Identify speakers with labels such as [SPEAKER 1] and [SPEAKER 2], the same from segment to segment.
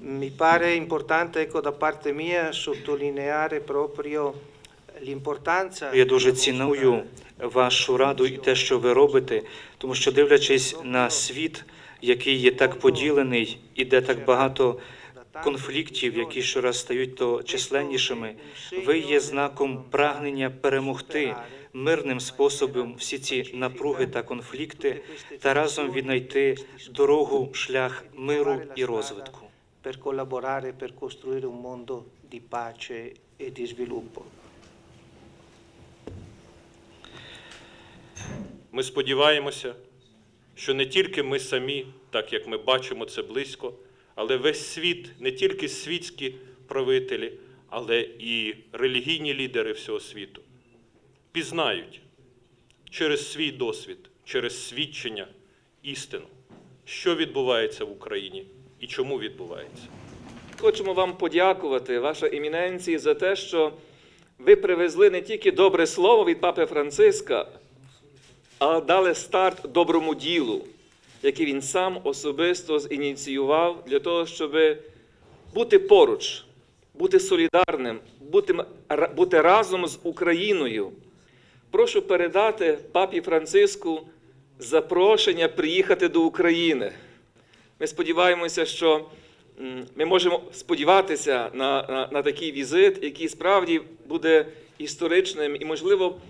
[SPEAKER 1] Mi pare importante ecco, da parte mia sottolineare proprio l'importanza.
[SPEAKER 2] Я дуже ціную вашу раду і те, що ви робите, тому що дивлячись на світ, який є так поділений, і де так багато конфліктів, які щораз стають то численнішими, ви є знаком прагнення перемогти мирним способом всі ці напруги та конфлікти та разом віднайти дорогу, шлях миру і розвитку.
[SPEAKER 1] Per collaborare per costruire un mondo di pace e di sviluppo.
[SPEAKER 3] Ми сподіваємося, що не тільки ми самі, так як ми бачимо це близько, але весь світ, не тільки світські правителі, але і релігійні лідери всього світу пізнають через свій досвід, через свідчення істину, що відбувається в Україні і чому відбувається.
[SPEAKER 4] Хочемо вам подякувати, ваша еміненції, за те, що ви привезли не тільки добре слово від папи Франциска, а дали старт доброму ділу, який він сам особисто зініціював для того, щоб бути поруч, бути солідарним, бути, бути разом з Україною. Прошу передати папі Франциску запрошення приїхати до України. Ми сподіваємося, що ми можемо сподіватися на, на, на такий візит, який справді буде історичним і, можливо,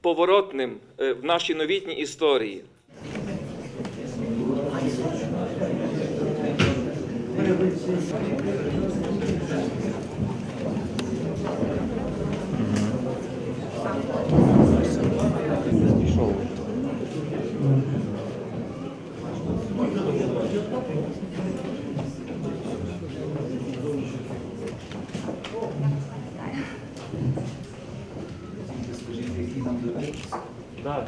[SPEAKER 4] поворотним е, в нашій новітній історії.
[SPEAKER 5] Да,